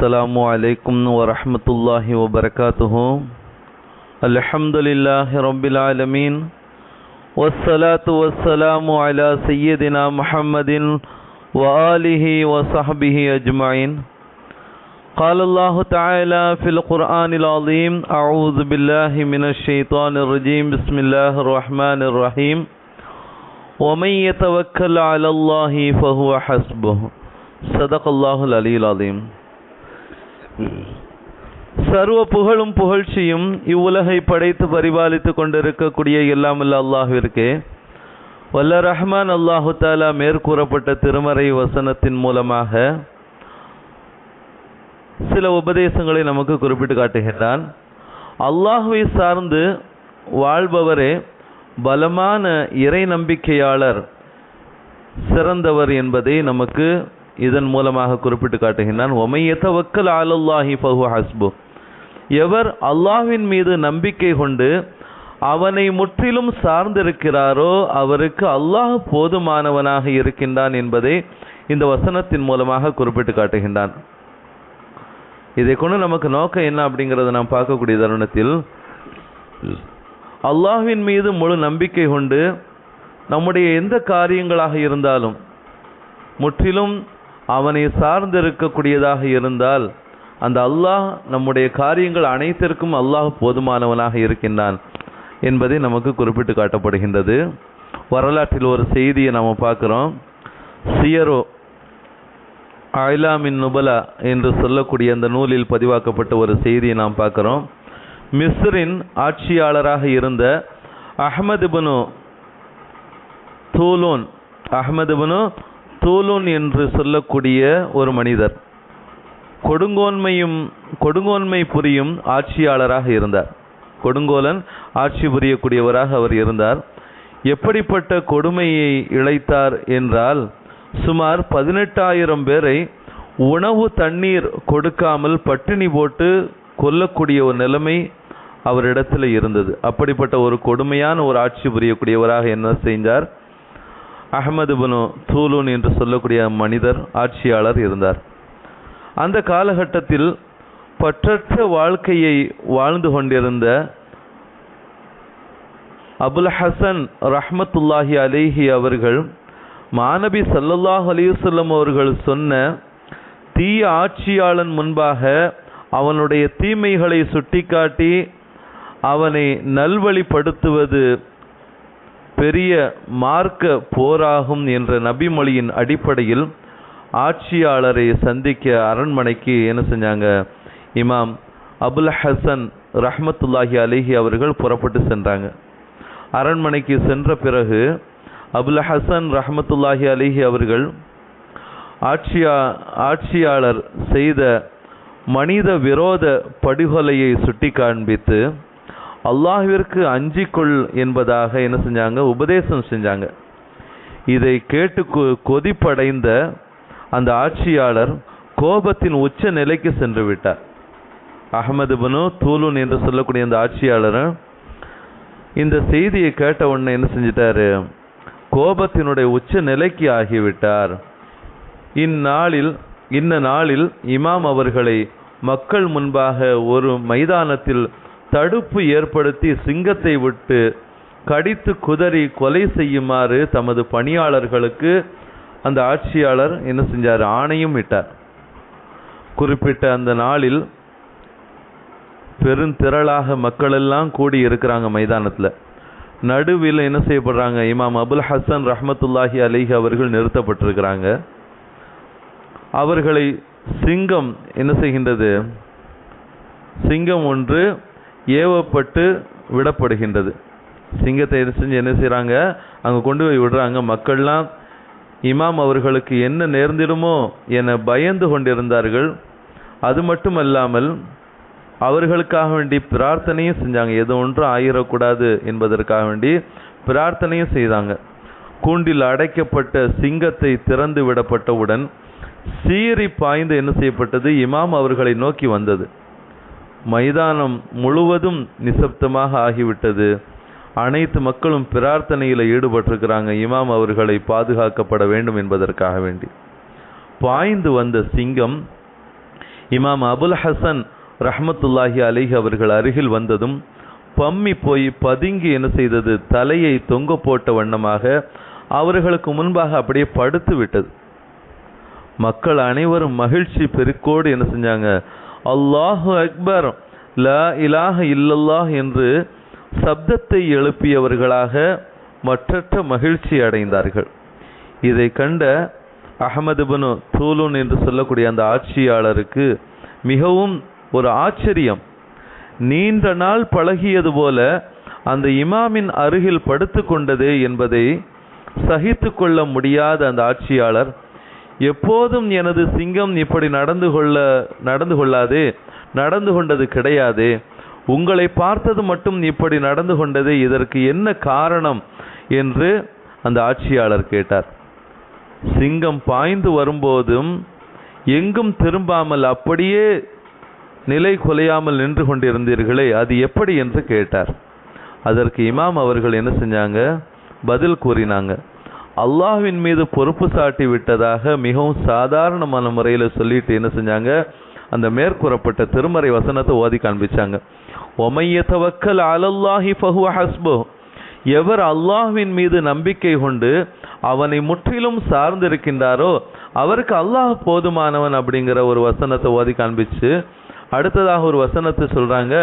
السلام عليكم ورحمة الله وبركاته. الحمد لله رب العالمين والصلاة والسلام على سيدنا محمد وآله وصحبه أجمعين قال الله تعالى في القرآن العظيم أعوذ بالله من الشيطان الرجيم بسم الله الرحمن الرحيم ومن يتوكل على الله فهو حسبه صدق الله العلي العظيم சர்வ புகழும் புகழ்ச்சியும் இவ்வுலகை படைத்து பரிபாலித்து கொண்டிருக்கக்கூடிய எல்லாமல்ல அல்லாஹிற்கு. வல்ல ரஹ்மான் அல்லாஹு தாலா மேற்கூறப்பட்ட திருமறை வசனத்தின் மூலமாக சில உபதேசங்களை நமக்கு குறிப்பிட்டு காட்டுகின்றான். அல்லாஹுவை சார்ந்து வாழ்பவரே பலமான இறை நம்பிக்கையாளர் சிறந்தவர் என்பதை நமக்கு இதன் மூலமாக குறிப்பிட்டு காட்டுகின்றான் ஒமையத்தவக்கல் ஆலல்லாஹி ஃபஹு ஹஸ்பு. எவர் அல்லாஹ்வின் மீது நம்பிக்கை கொண்டு அவனை முற்றிலும் சார்ந்திருக்கிறாரோ அவருக்கு அல்லாஹ் போதுமானவனாக இருக்கின்றான் என்பதை இந்த வசனத்தின் மூலமாக குறிப்பிட்டு காட்டுகின்றான். இதை கொண்டு நமக்கு நோக்கம் என்ன அப்படிங்கிறத நாம் பார்க்கக்கூடிய தருணத்தில் அல்லாஹ்வின் மீது முழு நம்பிக்கை கொண்டு நம்முடைய எந்த காரியங்களாக இருந்தாலும் முற்றிலும் அவனை சார்ந்திருக்கக்கூடியதாக இருந்தால் அந்த அல்லாஹ் நம்முடைய காரியங்கள் அனைத்திற்கும் அல்லாஹ் போதுமானவனாக இருக்கின்றான் என்பதை நமக்கு குறிப்பிட்டு காட்டப்படுகின்றது. வரலாற்றில் ஒரு செய்தியை நாம் பார்க்குறோம். சியரோ ஐலாமின் நுபலா என்று சொல்லக்கூடிய அந்த நூலில் பதிவாக்கப்பட்ட ஒரு செய்தியை நாம் பார்க்குறோம். மிஸ்ரின் ஆட்சியாளராக இருந்த அஹமது பனு தூலூன் அஹமது பனு தூலுன் என்று சொல்லக்கூடிய ஒரு மனிதர். கொடுங்கோன்மையும் கொடுங்கோன்மை புரியும் ஆட்சியாளராக இருந்தார். கொடுங்கோலன் ஆட்சி புரியக்கூடியவராக அவர் இருந்தார். எப்படிப்பட்ட கொடுமையை இழைத்தார் என்றால் சுமார் பதினெட்டாயிரம் பேரை உணவு தண்ணீர் கொடுக்காமல் பட்டினி போட்டு கொல்லக்கூடிய ஒரு நிலைமை அவரிடத்தில் இருந்தது. அப்படிப்பட்ட ஒரு கொடுமையான ஒரு ஆட்சி புரியக்கூடியவராக என்ன செஞ்சார்? அகமது பனு தூலூன் என்று சொல்லக்கூடிய மனிதர் ஆட்சியாளர் இருந்தார். அந்த காலகட்டத்தில் பற்றற்ற வாழ்க்கையை வாழ்ந்து கொண்டிருந்த அபுல் ஹசன் ரஹ்மத்துல்லாஹி அலேஹி அவர்கள் மாநபி சல்லல்லாஹ் அலிவசல்லம் அவர்கள் சொன்ன தீய ஆட்சியாளன் முன்பாக அவனுடைய தீமைகளை சுட்டிக்காட்டி அவனை நல்வழிப்படுத்துவது பெரிய மார்க்க போராகும் என்ற நபிமொழியின் அடிப்படையில் ஆட்சியாளரை சந்திக்க அரண்மனைக்கு என்ன செஞ்சாங்க? இமாம் அபுல் ஹசன் ரஹமத்துல்லாஹி அலிஹி அவர்கள் புறப்பட்டு சென்றாங்க. அரண்மனைக்கு சென்ற பிறகு அபுல் ஹசன் ரஹமத்துல்லாஹி அலிஹி அவர்கள் ஆட்சியா ஆட்சியாளர் செய்த மனித விரோத படுகொலையை சுட்டி காண்பித்து அல்லாஹிற்கு அஞ்சிக்கொள் என்பதாக என்ன செஞ்சாங்க? உபதேசம் செஞ்சாங்க. இதை கேட்டு கொதிப்படைந்த அந்த ஆட்சியாளர் கோபத்தின் உச்ச நிலைக்கு சென்று விட்டார். அகமது பனு தூலூன் என்று சொல்லக்கூடிய அந்த ஆட்சியாளர் இந்த செய்தியை கேட்ட உடனே என்ன செஞ்சிட்டாரு? கோபத்தினுடைய உச்ச நிலைக்கு ஆகிவிட்டார். இந்நாளில் இந்த நாளில் இமாம் அவர்களை மக்கள் முன்பாக ஒரு மைதானத்தில் தடுப்பு ஏற்படுத்தி சிங்கத்தை விட்டு கடித்து குதறி கொலை செய்யுமாறு தமது பணியாளர்களுக்கு அந்த ஆட்சியாளர் என்ன செஞ்சார்? ஆணையும் விட்டார் குறிப்பிட்ட அந்த நாளில் பெருந்திரளாக மக்கள் எல்லாம் கூடி இருக்கிறாங்க மைதானத்தில். நடுவில் என்ன செய்யப்படுறாங்க? இமாம் அபுல் ஹசன் ரஹமத்துல்லாஹி அலிஹி அவர்கள் நிறுத்தப்பட்டிருக்கிறாங்க. அவர்களை சிங்கம் என்ன செய்கின்றது? சிங்கம் ஒன்று ஏவப்பட்டு விடப்படுகின்றது. சிங்கத்தை செஞ்சு என்ன செய்கிறாங்க அங்கே கொண்டு போய் விடுறாங்க. மக்கள்லாம் இமாம் அவர்களுக்கு என்ன நேர்ந்திடுமோ என பயந்து கொண்டிருந்தார்கள். அது மட்டுமல்லாமல் அவர்களுக்காக வேண்டி பிரார்த்தனையும் செஞ்சாங்க. எது ஒன்றும் ஆயிடக்கூடாது என்பதற்காக வேண்டி பிரார்த்தனையும் செய்தாங்க. கூண்டில் அடைக்கப்பட்ட சிங்கத்தை திறந்து விடப்பட்டவுடன் சீறி பாய்ந்து என்ன செய்யப்பட்டது? இமாம் அவர்களை நோக்கி வந்தது. மைதானம் முழுவதும் நிசப்தமாக ஆகிவிட்டது. அனைத்து மக்களும் பிரார்த்தனையில் ஈடுபட்டிருக்கிறாங்க. இமாம் அவர்களை பாதுகாக்கப்பட வேண்டும் என்பதற்காக வேண்டி. பாய்ந்து வந்த சிங்கம் இமாம் அபுல் ஹசன் ரஹமத்துல்லாஹி அலிஹ் அவர்கள் அருகில் வந்ததும் பம்மி போய் பதுங்கி என்ன செய்தது? தலையை தொங்க போட்ட வண்ணமாக அவர்களுக்கு முன்பாக அப்படியே படுத்து விட்டது. மக்கள் அனைவரும் மகிழ்ச்சி பெருக்கோடு என்ன செஞ்சாங்க? அல்லாஹு அக்பர். லா இலாஹ இல்லல்லாஹ் என்று சப்தத்தை எழுப்பியவர்களாக மற்றற்ற மகிழ்ச்சி அடைந்தார்கள். இதை கண்ட அகமது பனு தூலூன் என்று சொல்லக்கூடிய அந்த ஆட்சியாளருக்கு மிகவும் ஒரு ஆச்சரியம். நீண்ட நாள் பழகியது போல அந்த இமாமின் அருகில் படுத்து கொண்டது என்பதை சகித்து கொள்ள முடியாத அந்த ஆட்சியாளர் எப்போதும் எனது சிங்கம் இப்படி நடந்து கொள்ள நடந்து கொள்ளாதே நடந்து கொண்டது கிடையாது. உங்களை பார்த்தது மட்டும் இப்படி நடந்து கொண்டது இதற்கு என்ன காரணம் என்று அந்த ஆட்சியாளர் கேட்டார். சிங்கம் பாய்ந்து வரும்போதும் எங்கும் திரும்பாமல் அப்படியே நிலை குலையாமல் நின்று கொண்டிருந்தீர்களே அது எப்படி என்று கேட்டார். அதற்கு இமாம் அவர்கள் என்ன செஞ்சாங்க? பதில் கூறினாங்க. அல்லாஹ்வின் மீது பொறுப்பு சாட்டி விட்டதாக மிகவும் சாதாரணமான முறையில் சொல்லிட்டு என்ன செஞ்சாங்க? அந்த மேற்கூறப்பட்ட திருமறை வசனத்தை ஓதி காண்பிச்சாங்க. ஒமையத்தவக்கல் அலல்லாஹி ஃபஹுவ ஹஸ்போ. எவர் அல்லாஹ்வின் மீது நம்பிக்கை கொண்டு அவனை முற்றிலும் சார்ந்திருக்கின்றாரோ அவருக்கு அல்லாஹ் போதுமானவன் அப்படிங்கிற ஒரு வசனத்தை ஓதி காண்பிச்சு அடுத்ததாக ஒரு வசனத்தை சொல்கிறாங்க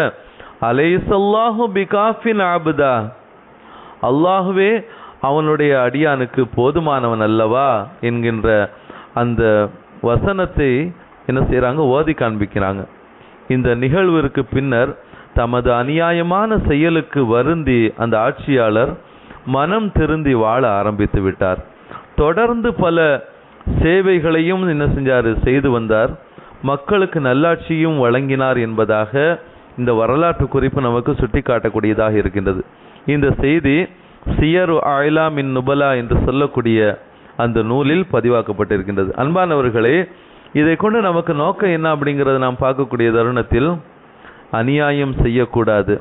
அலைசல்லாஹு பிகாஃபின் ஆபுதா அல்லாஹுவே அவனுடைய அடியானுக்கு போதுமானவன் அல்லவா என்கின்ற அந்த வசனத்தை என்ன செய்கிறாங்க ஓதி காண்பிக்கிறாங்க. இந்த நிகழ்விற்கு பின்னர் தமது அநியாயமான செயலுக்கு வருந்தி அந்த ஆட்சியாளர் மனம் திருந்தி வாழ ஆரம்பித்து விட்டார். தொடர்ந்து பல சேவைகளையும் என்ன செஞ்சார்? செய்து வந்தார். மக்களுக்கு நல்லாட்சியும் வழங்கினார் என்பதாக இந்த வரலாற்று குறிப்பு நமக்கு சுட்டிக்காட்டக்கூடியதாக இருக்கின்றது. இந்த செய்தி சியரு ஆயிலா மின் நுபலா என்று சொல்லக்கூடிய அந்த நூலில் பதிவாக்கப்பட்டிருக்கின்றது. அன்பானவர்களே இதை கொண்டு நமக்கு நோக்கம் என்ன அப்படிங்கிறத நாம் பார்க்கக்கூடிய தருணத்தில் அநியாயம் செய்யக்கூடாது.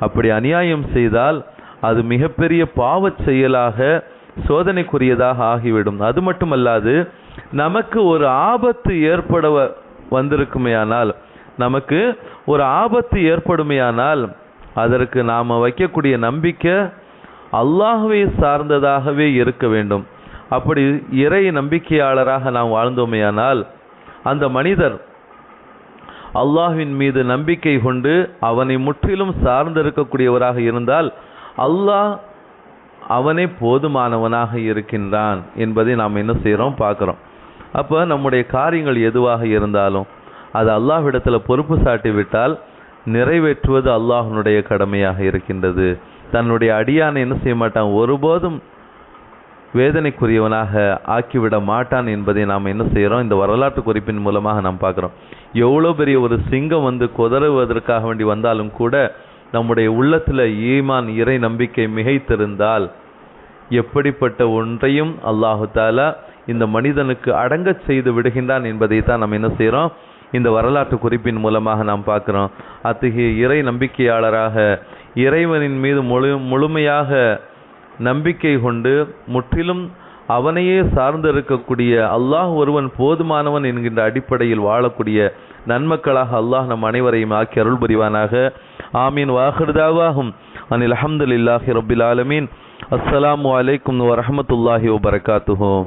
அப்படி அநியாயம் செய்தால் அது மிகப்பெரிய பாவச் செயலாக சோதனைக்குரியதாக ஆகிவிடும். அது மட்டுமல்லாது நமக்கு ஒரு ஆபத்து ஏற்பட வ- வந்திருக்குமேயானால் நமக்கு ஒரு ஆபத்து ஏற்படுமையானால் அதற்கு நாம் வைக்கக்கூடிய நம்பிக்கை அல்லாஹுவை சார்ந்ததாகவே இருக்க வேண்டும். அப்படி இறை நம்பிக்கையாளராக நாம் வாழ்ந்தோமேயானால் அந்த மனிதர் அல்லாஹ்வின் மீது நம்பிக்கை கொண்டு அவனை முற்றிலும் சார்ந்திருக்கக்கூடியவராக இருந்தால் அல்லாஹ் அவனே போதுமானவனாக இருக்கின்றான் என்பதை நாம் என்ன செய்கிறோம் பார்க்குறோம். அப்போ நம்முடைய காரியங்கள் எதுவாக இருந்தாலும் அது அல்லாஹ்விடத்தில் பொறுப்பு சாட்டி விட்டால் நிறைவேற்றுவது அல்லாஹனுடைய கடமையாக இருக்கின்றது. தன்னுடைய அடியானை என்ன செய்ய மாட்டான்? ஒருபோதும் வேதனைக்குரியவனாக ஆக்கிவிட மாட்டான் என்பதை நாம் என்ன செய்கிறோம்? இந்த வரலாற்று குறிப்பின் மூலமாக நாம் பார்க்குறோம். எவ்வளோ பெரிய ஒரு சிங்கம் வந்து குதறுவதற்காக வேண்டி வந்தாலும் கூட நம்முடைய உள்ளத்தில் ஈமான் இறை நம்பிக்கை மிகைத்திருந்தால் எப்படிப்பட்ட ஒன்றையும் அல்லாஹு தாலா இந்த மனிதனுக்கு அடங்கச் செய்து விடுகின்றான் என்பதை தான் நாம் என்ன செய்கிறோம்? இந்த வரலாற்று குறிப்பின் மூலமாக நாம் பார்க்குறோம். அத்தகைய இறை நம்பிக்கையாளராக இறைவனின் மீது முழு முழுமையாக நம்பிக்கை கொண்டு முற்றிலும் அவனையே சார்ந்து இருக்கக்கூடிய அல்லாஹ் ஒருவன் போதுமானவன் என்கின்ற அடிப்படையில் வாழக்கூடிய நன்மக்களாக அல்லாஹ் நம் அனைவரையும் ஆக்கி அருள் புரிவானாக. ஆமீன். வாஹிருதாவாகும். அனில் அஹமதுல்லாஹி ரபில் ஆலமீன். அஸ்லாம் வலைக்கம் வரமத்துல்லாஹி வபரகாத்துஹு.